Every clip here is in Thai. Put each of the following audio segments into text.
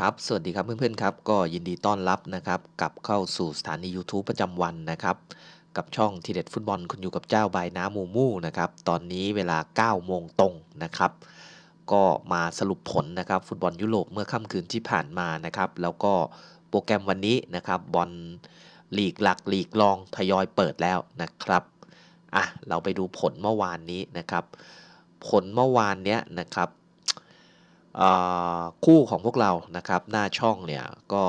ครับ สวัสดีครับเพื่อนๆครับ ก็ยินดีต้อนรับนะครับกลับเข้าสู่สถานี YouTube ประจำวันนะครับ กับช่องทีเด็ดฟุตบอลคุณอยู่กับเจ้าใบน้ำมูมูนะครับ ตอนนี้เวลา 9 โมงตรงนะครับ ก็มาสรุปผลนะครับ ฟุตบอลยุโรปเมื่อค่ำคืนที่ผ่านมานะครับ แล้วก็โปรแกรมวันนี้นะครับบอลลีกหลักลีกรองทยอยเปิดแล้วนะครับอะเราไปดูผลเมื่อวานนี้นะครับ ผลเมื่อวานเนี้ยนะครับ คู่ของพวกเรานะครับหน้าช่องเนี่ยก็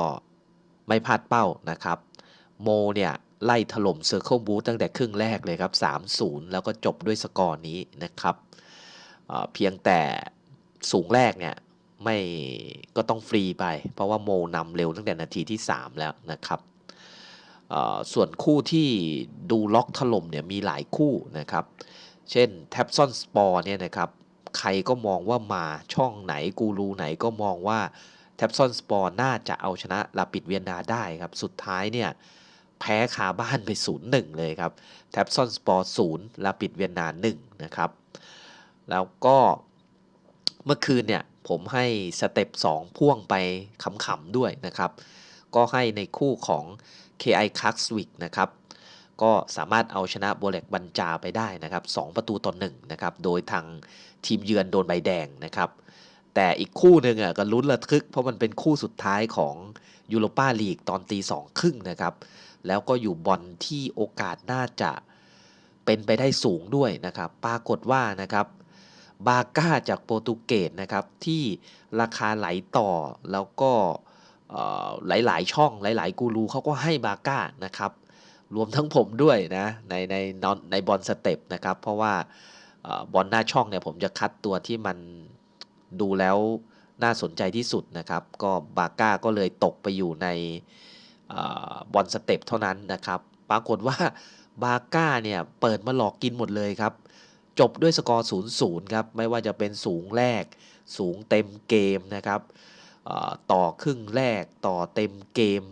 ไม่พลาดเป้านะครับโมเนี่ยไล่ถล่มเซอร์เคิลบูตั้งแต่ครึ่งแรกเลยครับ 3-0 แล้วก็จบด้วยสกอร์นี้นะครับเพียงแต่สูงแรกเนี่ยไม่ก็ต้องฟรีไป เพราะว่าโมนำเร็วตั้งแต่นาทีที่ 3 แล้วนะครับส่วนคู่ที่ดูล็อกถล่มเนี่ยมีหลายคู่นะครับ เช่นแท็บซอนสปอร์เนี่ยนะครับ ใครก็มองว่ามาช่องไหนกูรูไหนก็มองว่าแท็บซอนสปอร์น่าจะเอาชนะลาปิดเวียนนาได้ครับ สุดท้ายเนี่ยแพ้คาบ้านไป 0-1 เลยครับแท็บซอนสปอร์0ลาปิดเวียนนา1นะครับ แล้วก็เมื่อคืนเนี่ยผมให้สเต็ป2 พ่วงไปขำๆด้วยนะครับ ก็ให้ในคู่ของ KI c a x w i k นะครับ ก็สามารถเอาชนะโบเล็กบัญจาไปได้นะครับ2ประตูต่อ1น,นะครับโดยทางทีมเยือนโดนใบแดงนะครับแต่อีกคู่หนึ่งอะก็ลุ้นระทึก เพราะมันเป็นคู่สุดท้ายของยูโรปาลีกตอนตีสองครึ่งนะครับแล้วก็อยู่บอลที่โอกาสน่าจะเป็นไปได้สูงด้วยนะครับ ปรากฏว่านะครับบาก้าจากโปรตุเกสนะครับที่ราคาไหลต่อแล้วก็เอ่อหลาย ๆ ช่องหลาย ๆ กูรูเขาก็ให้บาก้านะครับ รวมทั้งผมด้วยนะในในนอนในบอลสเต็ปนะครับ เพราะว่าบอลหน้าช่องเนี่ยผมจะคัดตัวที่มันดูแล้วน่าสนใจที่สุดนะครับ ก็บาก้าก็เลยตกไปอยู่ในบอลสเต็ปเท่านั้นนะครับ ปรากฏว่าบาก้าเนี่ยเปิดมาหลอกกินหมดเลยครับ จบด้วยสกอร์0-0ครับ ไม่ว่าจะเป็นสูงแรก สูงเต็มเกมนะครับต่อครึ่งแรกต่อเต็มเกม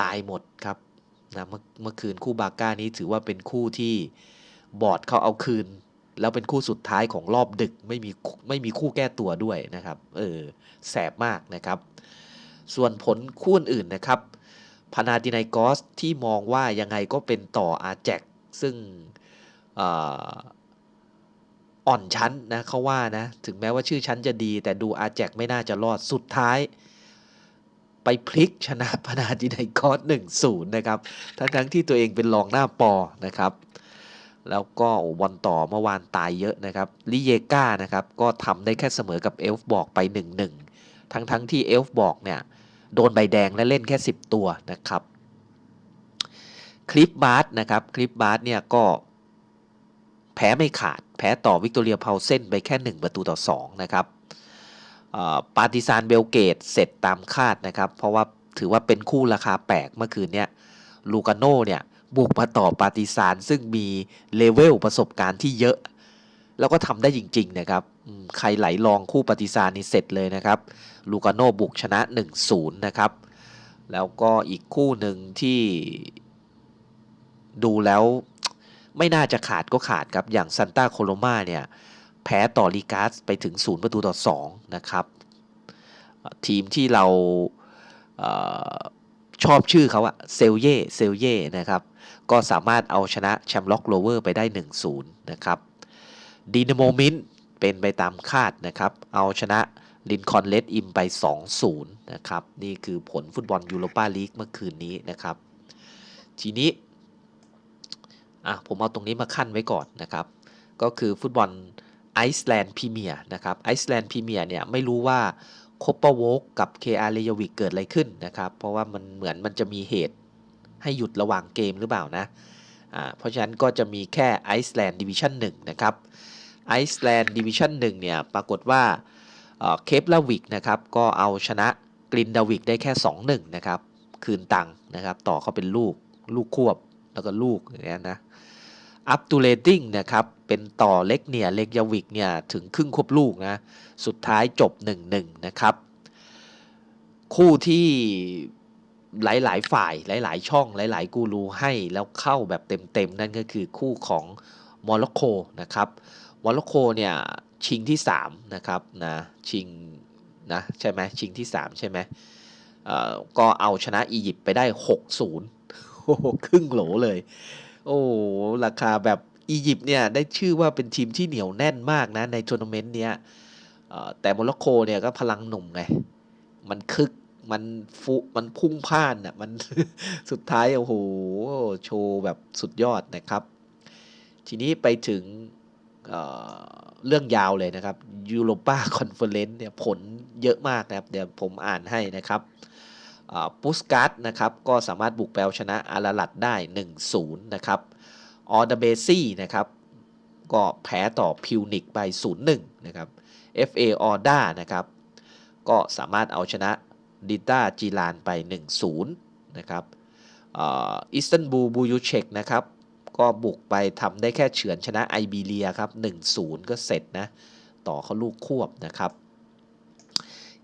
ตายหมดครับ นะเมื่อเมื่อคืนคู่บาก้านี้ถือว่าเป็นคู่ที่บอร์ดเขาเอาคืน แล้วเป็นคู่สุดท้ายของรอบดึกไม่มีไม่มีคู่แก้ตัวด้วยนะครับ เออแสบมากนะครับ ส่วนผลคู่อื่นนะครับพานาดิไนกอสที่มองว่ายังไงก็เป็นต่ออาแจกซึ่งอ่ออ่อนชั้นนะเขาว่านะ ถึงแม้ว่าชื่อชั้นจะดี แต่ดูอาแจกไม่น่าจะรอดสุดท้าย ไปพลิกชนะพนาดิไนกอส1-0นะครับทั้งทั้งๆที่ตัวเองเป็นรองหน้าปอนะครับ แล้วก็วันต่อเมื่อวานตายเยอะนะครับลิเยก้านะครับก็ทำได้แค่เสมอกับเอลฟ์บอกไป 1-1 ทั้งทั้งๆที่เอลฟ์บอกเนี่ยโดนใบแดงและเล่นแค่ 10 ตัวนะครับคลิปบาร์สนะครับคลิปบาร์สเนี่ยก็แพ้ไม่ขาดแพ้ต่อวิกตอเรียเพาเซนไปแค่ 1 ประตูต่อ2นะครับ ปาติซานเบลเกตเสร็จตามคาดนะครับ เพราะว่าถือว่าเป็นคู่ราคาแปลกเมื่อคืนเนี่ยลูกาโน่เนี่ยบุกมาต่อปาติซานซึ่งมีเลเวลประสบการณ์ที่เยอะ แล้วก็ทำได้จริง ๆ นะครับ ใครไหลลองคู่ปาติซานนี่เสร็จเลยนะครับลูกาโน่บุกชนะ 1-0 นะครับ แล้วก็อีกคู่หนึ่งที่ดูแล้วไม่น่าจะขาดก็ขาดครับอย่างซันตาโคโลมาเนี่ย แพ้ต่อลีกาสไปถึง 0 ประตูต่อ 2 นะครับ ทีมที่เราเอชอบชื่อเขาอะเซลเย่เซลเย่นะครับ ก็สามารถเอาชนะแชมป์ล็อกโรเวอร์ไปได้ 1-0 นะครับดีนาโมมินเป็นไปตามคาดนะครับ เอาชนะลินคอนเลดอิมไป 2-0 นะครับ นี่คือผลฟุตบอลยูโรปาลีกเมื่อคืนนี้นะครับ ทีนี้อะผมเอาตรงนี้มาขั้นไว้ก่อนนะครับ ก็คือฟุตบอล ไอซ์แลนด์พรีเมียร์นะครับไอซ์แลนด์พรีเมียร์เนี่ยไม่รู้ว่าโคปเปอร์โวกกับ KR เลยวิกเกิดอะไรขึ้นนะครับ เพราะว่ามันเหมือนมันจะมีเหตุให้หยุดระหว่างเกมหรือเปล่านะอ่าเพราะฉะนั้นก็จะมีแค่ไอซ์แลนด์ดิวิชั่น1นะครับไอซ์แลนด์ดิวิชั่น1เนี่ยปรากฏว่าเคปลาวิกนะครับก็เอาชนะกลินดาวิกได้แค่ 2-1 นะครับ คืนตังค์นะครับ ต่อเขาเป็นลูก ลูกควบแล้วก็ลูกอย่างเงี้ยนะ อัพตูเลติ้งนะครับเป็นต่อเล็กเนี่ยเล็กยาวิกเนี่ยถึงครึ่งควบลูกนะสุดท้ายจบ 1-1 นะครับ คู่ที่หลาย ๆ ฝ่ายหลาย ๆ ช่องหลาย ๆ กูรูให้แล้วเข้าแบบเต็ม ๆ นั่นก็คือคู่ของโมร็อกโกนะครับโมร็อกโกเนี่ยชิงที่3นะครับนะชิงนะใช่ไหมชิงที่ 3 ใช่ไหมก็เอาชนะอียิปต์ไปได้ 6-0 โอ้โหครึ่งโหลเลย โอ้โหราคาแบบอียิปต์เนี่ยได้ชื่อว่าเป็นทีมที่เหนียวแน่นมากนะในทัวร์นาเมนต์เนี้ยแต่โมร็อกโกเนี่ยก็พลังหนุ่มไง มันคึกมันฟุมันพุ่งพ่านอะมันสุดท้ายโอ้โหโชว์แบบสุดยอดนะครับ ทีนี้ไปถึงเเรื่องยาวเลยนะครับยูโรปาคอนเฟอเรนซ์เนี่ยผลเยอะมากนะครับ เดี๋ยวผมอ่านให้นะครับ ปุสการ์ดนะครับก็สามารถบุกแปลชนะอาราลัดได้ 1-0 นะครับออเดเบซี่นะครับก็แพ้ต่อพิวนิกไป 0-1 นะครับ FA ออด้านะครับก็สามารถเอาชนะดิต้าจีรานไป 1-0 นะครับอิสตันบูลบูยูเชกนะครับก็บุกไปทำได้แค่เฉือนชนะไอบีเรียครับ 1-0 ก็เสร็จนะ ต่อเขาลูกควบนะครับ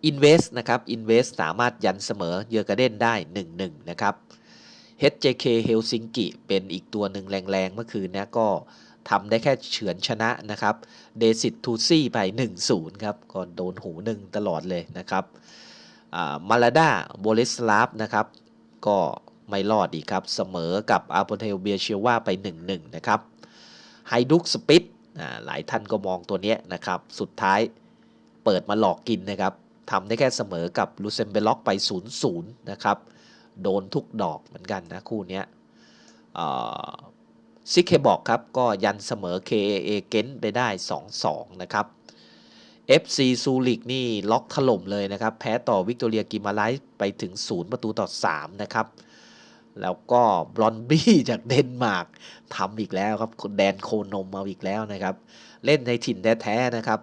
อินเวสนะครับอินเวสสามารถยันเสมอเยอร์กาเดนได้ 1-1 นะครับ HJK เฮลซิงกิเป็นอีกตัวหนึ่งแรงๆ เมื่อคืนนะก็ทำได้แค่เฉือนชนะนะครับเดซิตทูซี่ไป 1-0 ครับก็โดนหูหนึ่งตลอดเลยนะครับมาลาดาโบเลสลาฟนะครับ ก็ไม่รอดอีกครับ เสมอกับอาร์โปเทลเบียเชียว่าไป 1-1 นะครับไฮดุกสปิดหลายท่านก็มองตัวนี้นะครับ สุดท้ายเปิดมาหลอกกินนะครับ ทำได้แค่เสมอกับลูเซมเบล็อกไป 0-0 นะครับ โดนทุกดอกเหมือนกันนะคู่นี้ซิเคบอกครับ ก็ยันเสมอ KAA เก้นไปได้ 2-2 นะครับ FC ซูริกนี่ล็อกถล่มเลยนะครับ แพ้ต่อวิกตอเรียกิมาไลส์ไปถึง 0 ประตูต่อ 3 นะครับ แล้วก็บรอนบี้จากเดนมาร์กทำอีกแล้วครับแดนโคนมมาอีกแล้วนะครับ เล่นในถิ่นแท้ๆนะครับ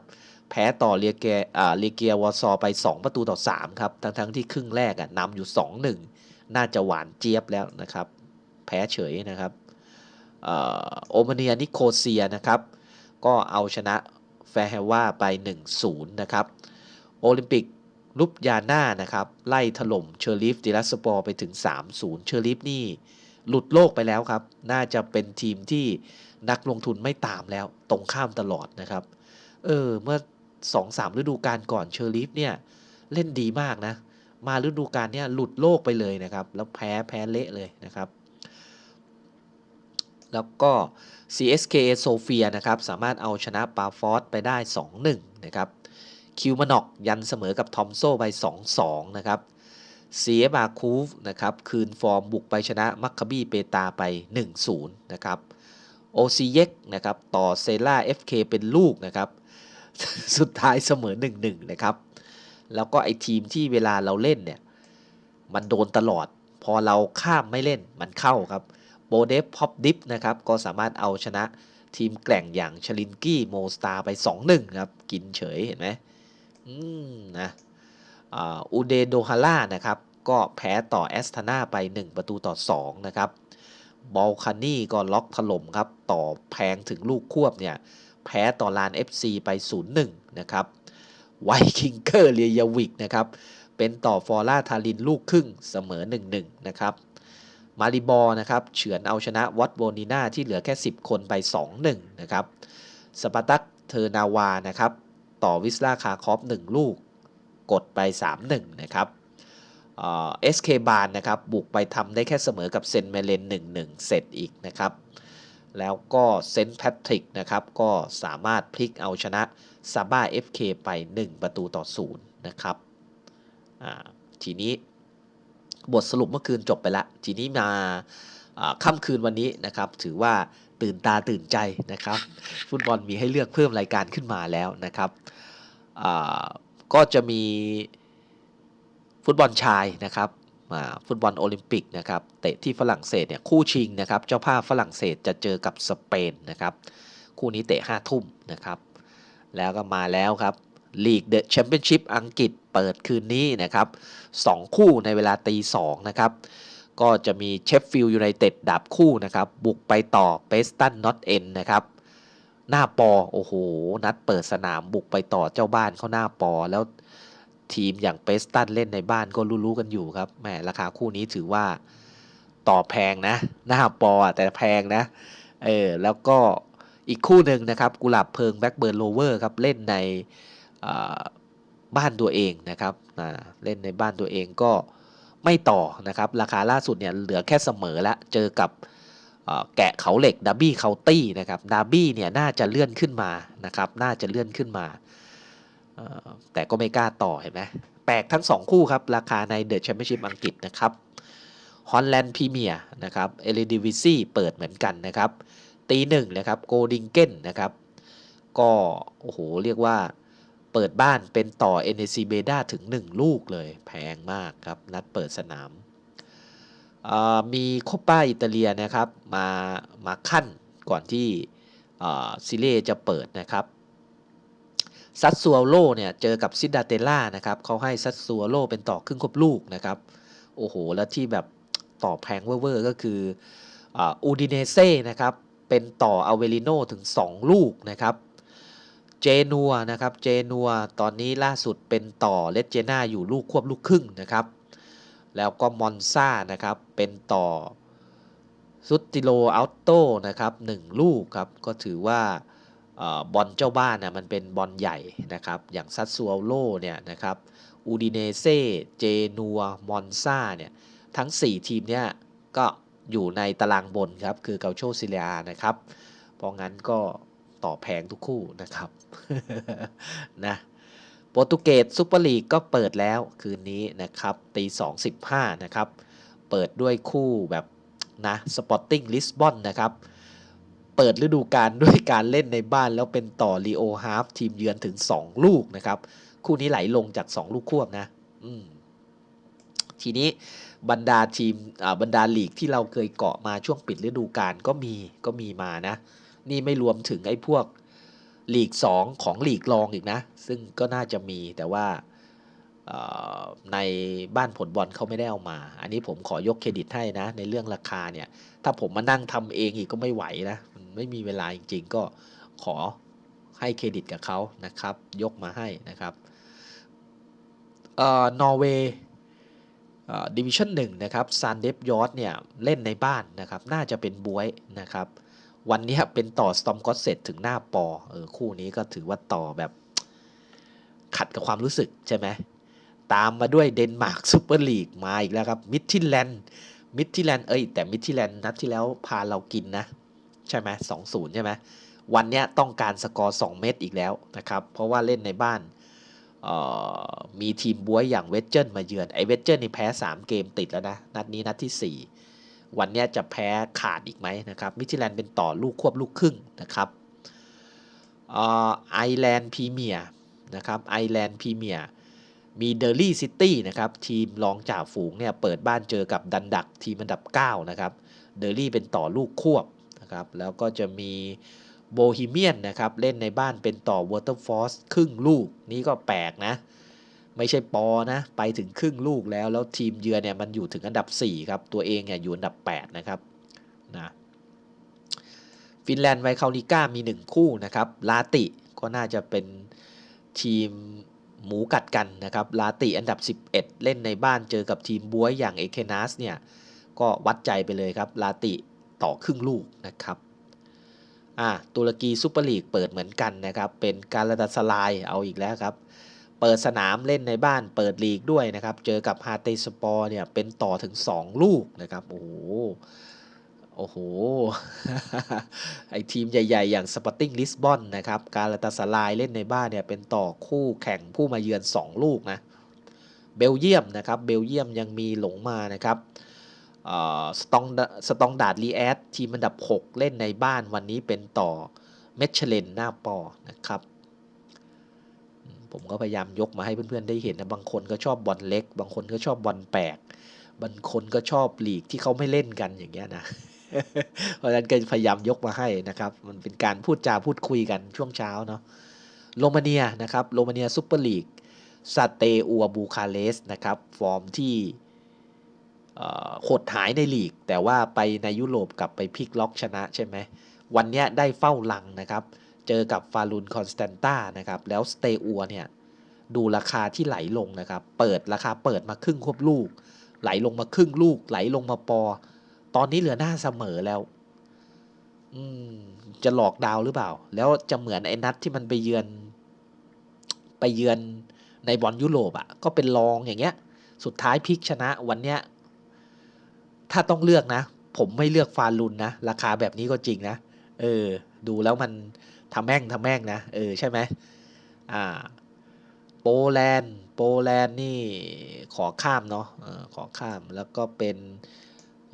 แพ้ต่อเรียเกียอ่าเรียเกียวอซอไป 2 ประตูต่อ 3 ครับ ทั้งๆที่ครึ่งแรกอะนำอยู่ 2-1 น่าจะหวานเจี๊ยบแล้วนะครับ แพ้เฉยนะครับโอมาเนียนิโคเซียนะครับ ก็เอาชนะแฟร์เฮว่าไป 1-0 นะครับ โอลิมปิกลุปยาน่านะครับ ไล่ถล่มเชอร์ลีฟดิลัสปอร์ไปถึง 3-0 เชอร์ลีฟนี่หลุดโลกไปแล้วครับ น่าจะเป็นทีมที่นักลงทุนไม่ตามแล้ว ตรงข้ามตลอดนะครับ เออ เมื่อ 2-3ฤดูกาลก่อนเชอร์ลีฟเนี่ยเล่นดีมากนะ มาฤดูกาลเนี่ยหลุดโลกไปเลยนะครับ แล้วแพ้แพ้เละเลยนะครับ แล้วก็ CSK โซเฟียนะครับ สามารถเอาชนะปาฟอสไปได้ 2-1 นะครับ คิวมานอกยันเสมอกับทอมโซไป 2-2 นะครับเซียบาคูฟนะครับคืนฟอร์มบุกไปชนะมัคคบีเปตาไป 1-0 นะครับโอซีเยกนะครับต่อเซล่า FK เป็นลูกนะครับ สุดท้ายเสมอ1-1นะครับ แล้วก็ไอทีมที่เวลาเราเล่นเนี่ย มันโดนตลอด พอเราข้ามไม่เล่นมันเข้าครับโบเดฟพอปดิฟนะครับ ก็สามารถเอาชนะทีมแกล่งอย่างชลินกี้โมสตาไป 2-1 ครับ กินเฉยเห็นไหมอืมนะอูเดโดฮาร่านะครับ ก็แพ้ต่อแอสตานาไป 1 ประตูต่อ 2 นะครับบอลคานี่ก็ล็อกถล่มครับ ต่อแพงถึงลูกควบเนี่ย แพ้ต่อลาน FC ไป 0-1 นะครับไวคิงเกอร์เรียวิกนะครับ เป็นต่อฟอร่าทารินลูกครึ่งเสมอ 1-1 นะครับ มาริบอนะครับเฉือนเอาชนะวัตโบนีนาที่เหลือแค่ 10 คนไป 2-1 นะครับ สปาตักเทอร์นาวานะครับ ต่อวิสลาคาคอฟ 1 ลูก กดไป 3-1 นะครับเอสเคบานนะครับ บุกไปทำได้แค่เสมอกับเซนเมเลน 1-1 เสร็จอีกนะครับ แล้วก็เซนต์แพทริกนะครับ ก็สามารถพลิกเอาชนะซาบ้า FK ไป 1 ประตูต่อ 0 นะครับ ทีนี้บทสรุปเมื่อคืนจบไปแล้วทีนี้มาค่ำคืนวันนี้นะครับ ถือว่าตื่นตาตื่นใจนะครับ ฟุตบอลมีให้เลือกเพิ่มรายการขึ้นมาแล้วนะครับ ก็จะมีฟุตบอลชายนะครับ ฟุตบอลโอลิมปิกนะครับเตะที่ฝรั่งเศสเนี่ยคู่ชิงนะครับเจ้าภาพฝรั่งเศสจะเจอกับสเปนนะครับคู่นี้เตะห้าทุ่มนะครับแล้วก็มาแล้วครับลีกเดอะแชมเปี้ยนชิพอังกฤษเปิดคืนนี้นะครับ2คู่ในเวลาตีสองนะครับก็จะมีเชฟฟิลด์ยูไนเต็ดดับคู่นะครับบุกไปต่อเปสตันนอตเอ็นนะครับหน้าปอโอ้โหนัดเปิดสนามบุกไปต่อเจ้าบ้านเขาหน้าปอแล้ว ทีมอย่างเปสตันเล่นในบ้านก็รู้ๆกันอยู่ครับแหมราคาคู่นี้ถือว่าต่อแพงนะหน้าปอแต่แพงนะเออแล้วก็อีกคู่หนึ่งนะครับกุหลาบเพิงแบ็กเบิร์นโลเวอร์ครับเล่นในบ้านตัวเองนะครับเล่นในบ้านตัวเองก็ไม่ต่อนะครับ ราคาล่าสุดเนี่ยเหลือแค่เสมอล้วเจอกับแกะเขาเหล็กดับบี้เคาตี้นะครับดับบี้เนี่ยน่าจะเลื่อนขึ้นมานะครับน่าจะเลื่อนขึ้นมา แต่ก็ไม่กล้าต่อเห็นไหมแปลกทั้ง 2 คู่ครับ ราคาในเดอะแชมเปี้ยนชิพอังกฤษนะครับฮอลแลนด์พรีเมียร์นะครับเอลิดิวิซีเปิดเหมือนกันนะครับตีหนึ่งนะครับโกดิงเก้นนะครับก็โอ้โหเรียกว่าเปิดบ้านเป็นต่อ NEC b e d a ถึง 1 ลูกเลยแพงมากครับ นัดเปิดสนาม มีโคป้าอิตาเลียนะครับ มามาขั้นก่อนที่ซิเล่จะเปิดนะครับ ซัตซัวโลเนี่ยเจอกับซิดาเตล่านะครับเขาให้ซัตซัวโลเป็นต่อครึ่งครบลูกนะครับ โอ้โห แล้วที่แบบต่อแพงเวอร์ก็คืออูดิเนเซ่นะครับเป็นต่ออเวลิโนถึง 2 ลูกนะครับเจนัวนะครับเจนัวตอนนี้ล่าสุดเป็นต่อเลเจน่าอยู่ลูกควบลูกครึ่งนะครับ แล้วก็มอนซ่านะครับเป็นต่อซุตติโลอัลโตนะครับ1ลูกครับก็ถือว่า บอลเจ้าบ้านนะมันเป็นบอลใหญ่นะครับ อย่างซัตซัวโลเนี่ยนะครับอูดิเนเซ่เจนัวมอนซาเนี่ยทั้ง 4 ทีมเนี่ยก็อยู่ในตารางบนครับ คือเกาโชซิเลียนะครับ เพราะงั้นก็ต่อแพงทุกคู่นะครับนะโปรตุเกสซุปเปอร์ลีกก็เปิดแล้วคืนนี้นะครับตี2.15นะครับ เปิดด้วยคู่แบบนะสปอร์ติ้งลิสบอนนะครับ เปิดฤดูกาลด้วยการเล่นในบ้านแล้วเป็นต่อลีโอฮาร์ฟทีมเยือนถึง 2 ลูกนะครับ คู่นี้ไหลลงจาก 2 ลูกควบนะทีนี้บรรดาทีมบรรดาลีกที่เราเคยเกาะมาช่วงปิดฤดูกาลก็มีก็มีมานะ นี่ไม่รวมถึงไอ้พวกลีก 2 ของลีกรองอีกนะ ซึ่งก็น่าจะมีแต่ว่าในบ้านผลบอลเขาไม่ได้เอามา อันนี้ผมขอยกเครดิตให้นะ ในเรื่องราคาเนี่ย ถ้าผมมานั่งทำเองอีกก็ไม่ไหวนะมันไม่มีเวลาจริง ๆ ก็ขอให้เครดิตกับเขานะครับ ยกมาให้นะครับนอร์เวย์ดิวิชั่นหนึ่งนะครับซานเดฟยอร์ดเนี่ยเล่นในบ้านนะครับ น่าจะเป็นบวยนะครับ วันนี้เป็นต่อสตอมก็เสร็จถึงหน้าปอเออคู่นี้ก็ถือว่าต่อแบบขัดกับความรู้สึกใช่ไหมตามมาด้วยเดนมาร์กซูเปอร์ลีกมาอีกแล้วครับมิดทิแลนด์ มิดทิแลนด์เอ้ยแต่มิดทิแลนด์นัดที่แล้วพาเรากินนะ ใช่ไหมสองศูนย์ใช่ไหมวันนี้ต้องการสกอร์ 2 เม็ดอีกแล้วนะครับ เพราะว่าเล่นในบ้านมีทีมบวยอย่างเวสเจอร์มาเยือนไอเวสเจอร์นี่แพ้ 3 เกมติดแล้วนะ นัดนี้นัดที่ 4 วันนี้จะแพ้ขาดอีกไหมนะครับมิทิแลนเป็นต่อลูกควบลูกครึ่งนะครับไอแลนด์พรีเมียร์นะครับไอแลนด์พรีเมียร์ มีเดลี่ซิตี้นะครับ ทีมรองจ่าฝูงเนี่ยเปิดบ้านเจอกับดันดักทีมอันดับ 9 นะครับเดลี่เป็นต่อลูกควบนะครับ แล้วก็จะมีโบฮีเมียนนะครับ เล่นในบ้านเป็นต่อวอเตอร์ฟอร์สครึ่งลูก นี่ก็แปลกนะ ไม่ใช่ปอนะ ไปถึงครึ่งลูกแล้ว แล้วทีมเยือนเนี่ยมันอยู่ถึงอันดับ 4 ครับ ตัวเองเนี่ยอยู่อันดับ 8 นะครับนะฟินแลนด์ไวคาลิก้ามี 1 คู่นะครับลาติก็น่าจะเป็นทีม หมูกัดกันนะครับลาติอันดับ 11 เล่นในบ้านเจอกับทีมบวยอย่างเอเคนัสเนี่ยก็วัดใจไปเลยครับลาติต่อครึ่งลูกนะครับอ่าตุรกีซูเปอร์ลีกเปิดเหมือนกันนะครับเป็นการาตาสลายเอาอีกแล้วครับ เปิดสนามเล่นในบ้านเปิดลีกด้วยนะครับ เจอกับฮาเตสปอร์เนี่ยเป็นต่อถึง 2 ลูกนะครับโอ้โห อ้โห ไอทีมใหญ่ ๆ อย่างสปอร์ติ้งลิสบอนนะครับ การาตาสลายเล่นในบ้านเนี่ย เป็นต่อคู่แข่งผู้มาเยือน 2 ลูกนะ เบลเยียมนะครับ เบลเยียมยังมีหลงมานะครับสตองสตองดาดลีแอดทีมอันดับ 6 เล่นในบ้านวันนี้เป็นต่อเมชเลนหน้าปอนะครับ ผมก็พยายามยกมาให้เพื่อนๆได้เห็นนะ บางคนก็ชอบบอลเล็ก บางคนก็ชอบบอลแปลกบางคนก็ชอบลีกที่เขาไม่เล่นกันอย่างเงี้ยนะ เพราะฉะนั้นก็พยายามยกมาให้นะครับ มันเป็นการพูดจาพูดคุยกันช่วงเช้าเนาะโรมาเนียนะครับโรมาเนียซูเปอร์ลีกซาเตอัวบูคาเลสนะครับ ฟอร์มที่หดหายในลีก แต่ว่าไปในยุโรปกลับไปพลิกล็อกชนะใช่ไหมวันนี้ได้เฝ้าลังนะครับ เจอกับฟารุนคอนสแตนตานะครับ แล้วสเตอัวเนี่ย ดูราคาที่ไหลลงนะครับ เปิดราคาเปิดมาครึ่งควบลูก ไหลลงมาครึ่งลูก ไหลลงมาปอ ตอนนี้เหลือหน้าเสมอแล้ว อืม จะหลอกดาวหรือเปล่า แล้วจะเหมือนไอ้นัดที่มันไปเยือน ไปเยือนในบอลยุโรปอะก็เป็นรองอย่างเงี้ย สุดท้ายพลิกชนะวันเนี้ย ถ้าต้องเลือกนะ ผมไม่เลือกฟาลุนนะ ราคาแบบนี้ก็จริงนะ เออ ดูแล้วมันทำแม่งทำแม่งนะ เออ ใช่ไหมอ่า โปแลนด์ โปแลนด์นี่ขอข้ามเนาะออขอข้ามแล้วก็เป็น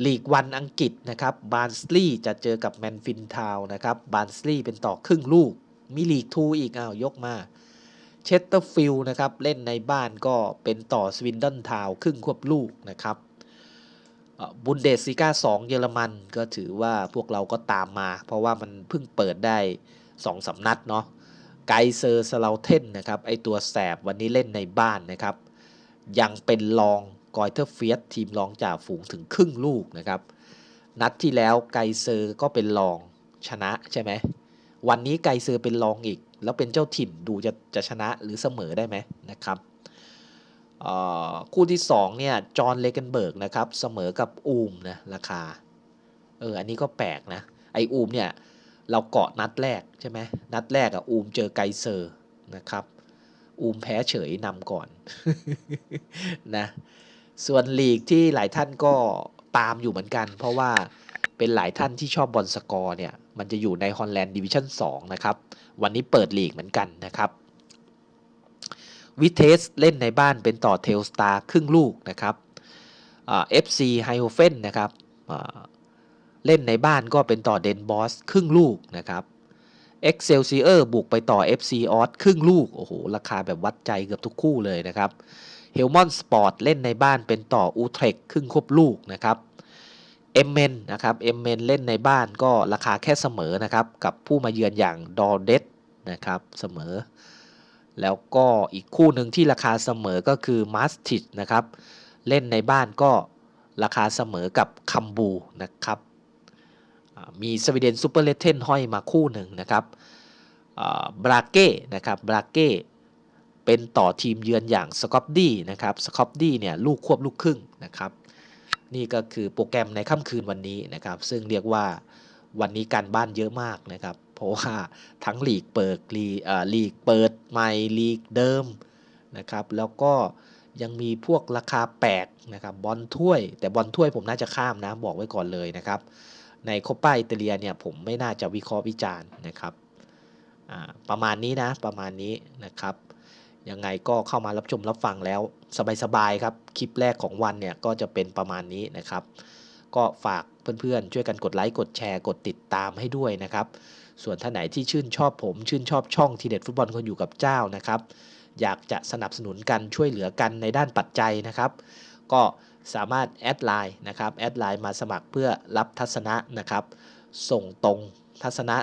ลีกวันอังกฤษนะครับบาร์นสลีย์จะเจอกับแมนฟินทาวนะครับบาร์นสลีย์เป็นต่อครึ่งลูก มีลีกทูอีกอ้าวยกมาเชสเตอร์ฟิลด์นะครับเล่นในบ้านก็เป็นต่อสวินดันทาวครึ่งควบลูกนะครับบุนเดสซิก้า2 เยอรมันก็ถือว่าพวกเราก็ตามมา เพราะว่ามันเพิ่งเปิดได้2สำนัดเนาะไกเซอร์สลาเทนนะครับไอตัวแสบวันนี้เล่นในบ้านนะครับ ยังเป็นรอง กอยเทอร์เฟียสทีมรองจ่าฝูงถึงครึ่งลูกนะครับ นัดที่แล้วไกเซอร์ก็เป็นรองชนะใช่ไหมวันนี้ไกเซอร์เป็นรองอีก แล้วเป็นเจ้าถิ่นดูจะจะชนะหรือเสมอได้ไหมนะครับคู่ที่2เนี่ยจอห์นเลเกนเบิร์กนะครับเสมอกับอูมนะราคาเอออันนี้ก็แปลกนะไออูมเนี่ยเราเกาะนัดแรกใช่ไหมนัดแรกอะอูมเจอไกเซอร์นะครับอูมแพ้เฉยนำก่อนนะ ส่วนลีกที่หลายท่านก็ตามอยู่เหมือนกัน เพราะว่าเป็นหลายท่านที่ชอบบอลสกอร์เนี่ย มันจะอยู่ในฮอลแลนด์ดิวิชั่น2นะครับ วันนี้เปิดลีกเหมือนกันนะครับวิเทสเล่นในบ้านเป็นต่อเทลสตาร์ครึ่งลูกนะครับเอฟซีไฮโอเฟนนะครับเล่นในบ้านก็เป็นต่อเดนบอสครึ่งลูกนะครับเอ็กเซลซีเออร์บุกไปต่อ FC ออสครึ่งลูก โอ้โห ราคาแบบวัดใจเกือบทุกคู่เลยนะครับ เฮลมอนสปอร์ตเล่นในบ้านเป็นต่ออูเทรกครึ่งควบลูกนะครับเอมเมนนะครับเอมเมนเล่นในบ้านก็ราคาแค่เสมอนะครับ กับผู้มาเยือนอย่างดอเดสนะครับเสมอ แล้วก็อีกคู่หนึ่งที่ราคาเสมอก็คือมาสติชนะครับ เล่นในบ้านก็ราคาเสมอกับคัมบูนะครับมีสวีเดนซูเปอร์เลเทนห้อยมาคู่หนึ่งนะครับบราเก้นะครับบราเก้ เป็นต่อทีมเยือนอย่างสกอปดี้นะครับสกอปดี้เนี่ยลูกควบลูกครึ่งนะครับ นี่ก็คือโปรแกรมในค่ำคืนวันนี้นะครับ ซึ่งเรียกว่าวันนี้การบ้านเยอะมากนะครับ เพราะว่าทั้งลีกเปิดลีลีกเปิดใหม่ลีกเดิมนะครับ แล้วก็ยังมีพวกราคาแปลกนะครับบอลถ้วย แต่บอลถ้วยผมน่าจะข้ามนะบอกไว้ก่อนเลยนะครับ ในโคป้าอิตาเลียเนี่ยผมไม่น่าจะวิเคราะห์วิจารณ์นะครับประมาณนี้นะประมาณนี้นะครับ ยังไงก็เข้ามารับชมรับฟังแล้วสบายๆครับ คลิปแรกของวันเนี่ยก็จะเป็นประมาณนี้นะครับ ก็ฝากเพื่อนๆ ช่วยกันกดไลค์กดแชร์กดติดตามให้ด้วยนะครับ ส่วนท่านไหนที่ชื่นชอบผม ชื่นชอบช่องทีเด็ดฟุตบอลคนอยู่กับเจ้านะครับ อยากจะสนับสนุนกันช่วยเหลือกันในด้านปัจจัยนะครับ ก็สามารถแอดไลน์นะครับแอดไลน์มาสมัครเพื่อรับทัศนะนะครับ ส่งตรงทัศนะ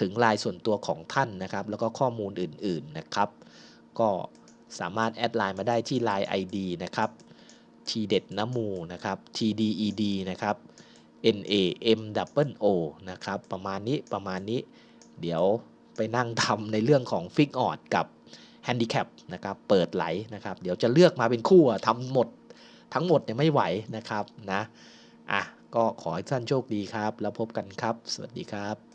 ถึงไลน์ส่วนตัวของท่านนะครับ แล้วก็ข้อมูลอื่นๆนะครับ ก็สามารถแอดไลน์มาได้ที่ Line ID นะครับทีเด็ดนมูนะครับ TDED นะครับ N A M W O นะครับ ประมาณนี้ประมาณนี้ เดี๋ยวไปนั่งทำในเรื่องของฟิกออดกับแฮนดิแคปนะครับ เปิดไหลนะครับ เดี๋ยวจะเลือกมาเป็นคู่ทำหมดทั้งหมดเนี่ยไม่ไหวนะครับนะ อะ ก็ขอให้ท่านโชคดีครับ แล้วพบกันครับ สวัสดีครับ